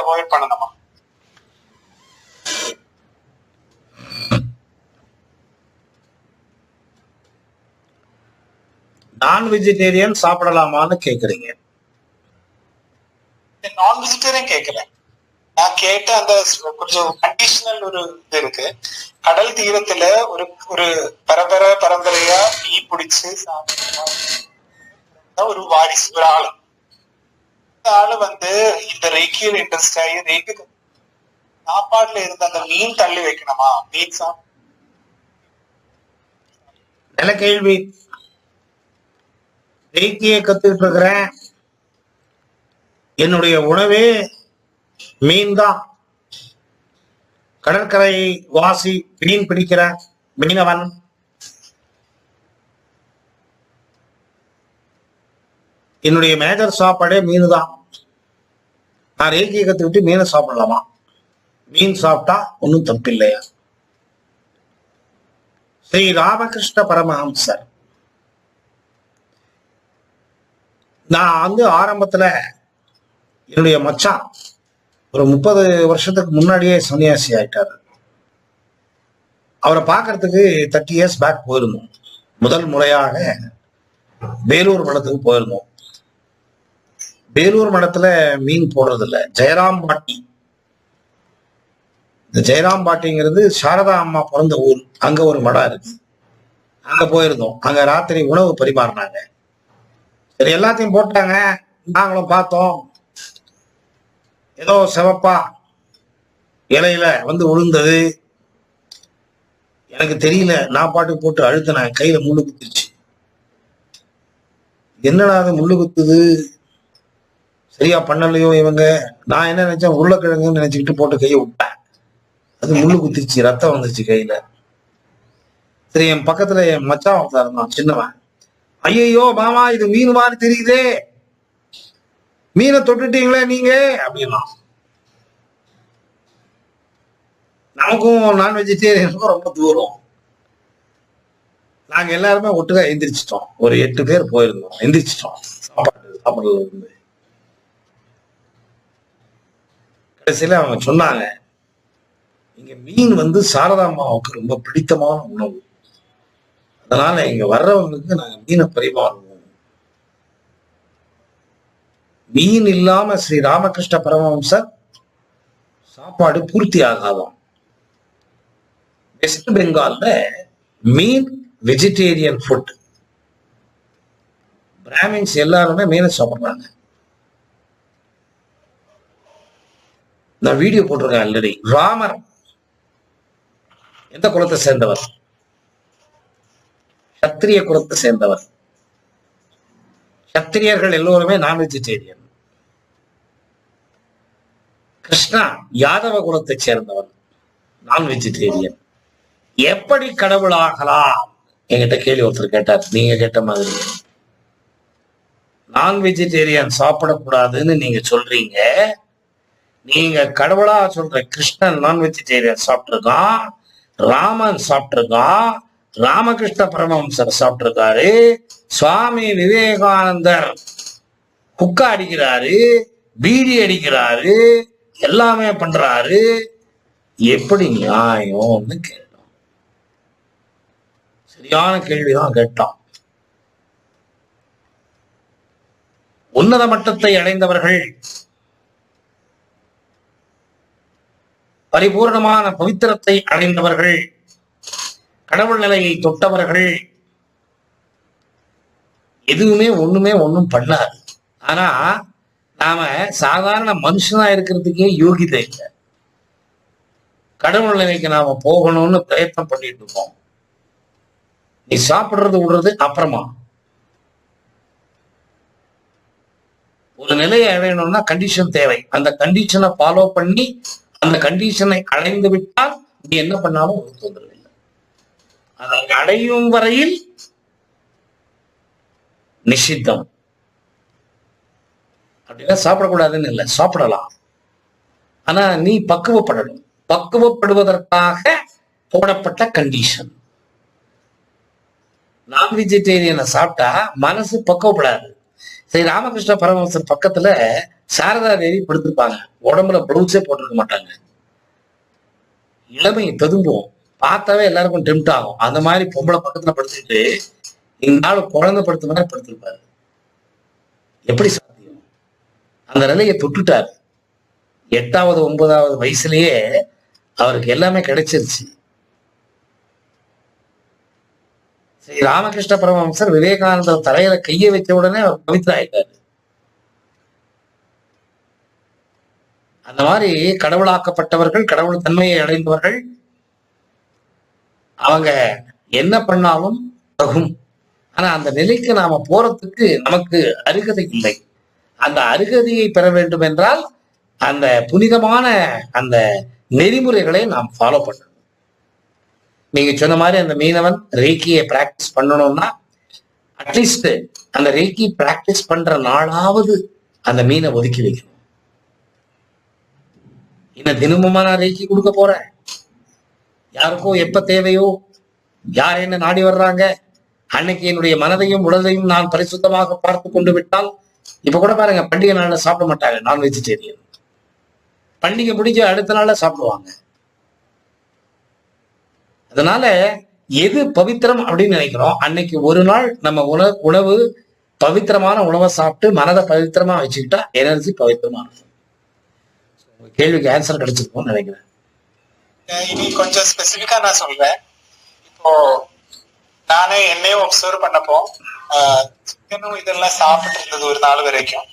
Avoid பண்ணணுமா? நான் vegetarian சாப்பிடலாமான்னு கேக்குறீங்க. நான் வெஜிடேரியன் கேட்கல நான் கேட்ட அந்த கொஞ்சம் கண்டிஷனல் ஒரு இது இருக்கு. கடல் தீரத்துல ஒரு ஒரு பரம்பரை பரம்பரையா மீ பிடிச்சு சாப்பிடுற ஒரு வாரிசு ஒரு ஆளு. ஆளு வந்து இந்த ரேக்கியில் இன்ட்ரெஸ்ட் ஆகி ரேக்கு சாப்பாட்டுல இருந்த அந்த மீன் தள்ளி வைக்கணுமா? மீன் சாப்பிட்டு நல்ல கேள்வி. ரேக்கியை கத்துக்கிட்டு இருக்கிறேன் என்னுடைய உணவே மீன் தான் கடற்கரை வாசி மீன் பிடிக்கிற மீனவன். என்னுடைய மேஜர் சாப்பாடே மீன் தான் நான் ரேக்கியை கற்றுக்கிட்டு மீனை சாப்பிடலாமா? மீன் சாப்பிட்டா ஒன்றும் தப்பு இல்லையா ஸ்ரீ ராமகிருஷ்ண பரமஹம்சர். நான் வந்து ஆரம்பத்தில் என்னுடைய மச்சான் ஒரு முப்பது வருஷத்துக்கு முன்னாடியே சன்னியாசி ஆயிட்டாரு. அவரை பார்க்கறதுக்கு தேர்ட்டி இயர்ஸ் பேக் போயிருந்தோம். முதல் முறையாக வேலூர் மடத்துக்கு போயிருந்தோம். வேலூர் மடத்துல மீன் போடுறது இல்ல ஜெயராம் பாட்டி. இந்த ஜெயராம் பாட்டிங்கிறது சாரதா அம்மா பிறந்த ஊர். அங்க ஒரு மடம் இருக்கு. அங்க போயிருந்தோம். அங்க ராத்திரி உணவு பரிமாறினாங்க. சரி எல்லாத்தையும் போட்டாங்க. நாங்களும் பார்த்தோம். ஏதோ சிவப்பா இலையில வந்து விழுந்தது எனக்கு தெரியல. நான் பாட்டு போட்டு அழுத்தினேன். கையில முள்ளு குத்துருச்சு. என்னடா அது முள்ளு குத்துது? சரியா பண்ணலையோ இவங்க? நான் என்ன நினைச்சேன்? உருளைக்கிழங்குன்னு நினைச்சுக்கிட்டு போட்டு கையை விட்டேன். அது முள்ளு குத்திச்சு ரத்தம் வந்துருச்சு கையில. சரி என் பக்கத்துல என் மச்சான் ஒருத்தன் இருந்தான் சின்னவன். ஐயையோ மாமா இது மீன் மாதிரி தெரியுதே. மீனை தொட்டுட்டீங்களே நீங்க? அப்படின்னா. நமக்கும் நான் வெஜிடேரியனுக்கும் ரொம்ப தூரம். நாங்க எல்லாருமே ஒட்டுக்கா எந்திரிச்சிட்டோம். ஒரு எட்டு பேர் போயிருந்தோம். எந்திரிச்சிட்டோம். சாப்பாடு சாப்பிடல கடைசியில் அவங்க சொன்னாங்க இங்க மீன் வந்து சாரதாம்மாவுக்கு ரொம்ப பிடித்தமான உணவு. அதனால இங்க வர்றவங்களுக்கு நாங்க மீனை பரிமாறுவோம். மீன் இல்லாம ஸ்ரீ ராமகிருஷ்ண பரமஹம்சர் சாப்பாடு பூர்த்தி ஆகாதாம். வெஸ்ட் பெங்கால்ல மீன் வெஜிடேரியன் ஃபுட் பிராமின்ஸ் எல்லாருமே மீனை சாப்பிடுறாங்க. நான் வீடியோ போட்டிருக்கேன் ஆல்ரெடி ராமர். எந்த குலத்தை சேர்ந்தவர்? சத்திரிய குலத்தை சேர்ந்தவர். சத்திரியர்கள் எல்லோருமே நான் வெஜிடேரியன் கிருஷ்ணா யாதவ குலத்தை சேர்ந்தவர். நான் வெஜிடேரியன் எப்படி கடவுளாகலாம் என்கிட்ட கேள்வி ஒருத்தர் கேட்டார். நீங்க கேட்ட மாதிரி. நான் வெஜிடேரியன் சாப்பிடக்கூடாதுன்னு நீங்க சொல்றீங்க. நீங்க கடவுளா சொல்ற கிருஷ்ணன் நான் வெஜிடேரியன் சாப்பிட்டிருக்கான் ராமன் சாப்பிட்டிருக்கான் ராமகிருஷ்ண பரமஹம்சர் சாப்பிட்டிருக்காரு. சுவாமி விவேகானந்தர் குக்கா அடிக்கிறாரு பீடி அடிக்கிறாரு எல்லாமே பண்றாரு. எப்படி நியாயம்னு கேட்டோம். சரியான கேள்விதான் கேட்டோம். உன்னத மட்டத்தை அடைந்தவர்கள் பரிபூர்ணமான பவித்திரத்தை அடைந்தவர்கள் கடவுள் நிலையை தொட்டவர்கள் எதுவுமே ஒண்ணுமே ஒண்ணும் பண்ணாது. ஆனா நாம சாதாரண மனுஷனா இருக்கிறதுக்கே யோகிதை இல்லை. கடவுள் நிலைக்கு நாம போகணும்னு பிரயத்தனம் பண்ணிட்டு இருக்கோம். நீ சாப்பிடுறது விடுறது அப்புறமா. ஒரு நிலையை அடையணும்னா கண்டிஷன் தேவை. அந்த கண்டிஷனை ஃபாலோ பண்ணி அந்த கண்டிஷனை அடைந்து விட்டால் நீ என்ன பண்ணாலும் ஒரு தொந்தரவு இல்லை அதை அடையும் வரையில் நிஷித்தம். அப்படின்னா சாப்பிடக்கூடாதுன்னு இல்லை சாப்பிடலாம். ஆனா நீ பக்குவப்படணும். பக்குவப்படுவதற்காக போடப்பட்ட கண்டிஷன் நான் வெஜிடேரியனை சாப்பிட்டா மனசு பக்குவப்படாது. ஸ்ரீ ராமகிருஷ்ண பரமஹம்சன் பக்கத்துல சாரதா தேவி படுத்திருப்பாங்க உடம்புல பிளவுஸே போட்டிருக்க மாட்டாங்க. இளமை ததும்பும் பார்த்தாவே எல்லாருக்கும் டெம்ட் ஆகும். அந்த மாதிரி பொம்பளை பக்கத்துல படுத்துட்டு இந்த குழந்தை படுத்த மாதிரி படுத்திருப்பாரு. எப்படி சாத்தியம்? அந்த நிலையை தொட்டுட்டார். எட்டாவது ஒன்பதாவது வயசுலயே அவருக்கு எல்லாமே கிடைச்சிருச்சு. ஸ்ரீ ராமகிருஷ்ண பரமஹம்சர் விவேகானந்தர் தலையில கையை வைத்த உடனே அவர் பவித்ராயிட்டாரு அந்த மாதிரி கடவுளாக்கப்பட்டவர்கள் கடவுள் தன்மையை அடைந்தவர்கள் அவங்க என்ன பண்ணாலும் தகும். ஆனா அந்த நிலைக்கு நாம போறதுக்கு நமக்கு அருகதை இல்லை. அந்த அருகதையை பெற வேண்டும் என்றால் அந்த புனிதமான அந்த நெறிமுறைகளை நாம் ஃபாலோ பண்ணணும். நீங்க சொன்ன மாதிரி அந்த மீனவன் ரேக்கியை பிராக்டிஸ் பண்ணணும்னா அட்லீஸ்ட் அந்த ரேக்கி பிராக்டிஸ் பண்ற நாளாவது அந்த மீனை ஒதுக்கி வைக்கணும். இன்னும் தினமுமா நான் ரேக்கி கொடுக்க போறேன்? யாருக்கோ எப்ப தேவையோ யார் என்ன நாடி வர்றாங்க அன்னைக்கு என்னுடைய மனதையும் உடலையும் நான் பரிசுத்தமாக பார்த்து கொண்டு விட்டால் இப்ப கூட பாருங்க பண்டிகை நாள்ல சாப்பிட மாட்டாங்க நான் வெஜிடேரியன் பண்டிகை முடிஞ்ச அடுத்த நாள்ல சாப்பிடுவாங்க. அதனால எது பவித்திரம் அப்படின்னு நினைக்கிறோம்? அன்னைக்கு ஒரு நாள் நம்ம உணவு உணவு பவித்திரமான உணவை சாப்பிட்டு மனதை பவித்திரமா வச்சுக்கிட்டா எனர்ஜி பவித்திரமா இருக்கும். கேள்விக்கு ஆன்சர் கிடைச்சிருக்கும்னு நினைக்கிறேன். இனி கொஞ்சம் ஸ்பெசிபிக்கா நான் சொல்றேன். இப்போ நானே என்னையும் ஒப்சர்வ் பண்ணப்போ சிக்கனும் இதெல்லாம் சாப்பிட்டு இருந்தது ஒரு நாள் வரைக்கும்.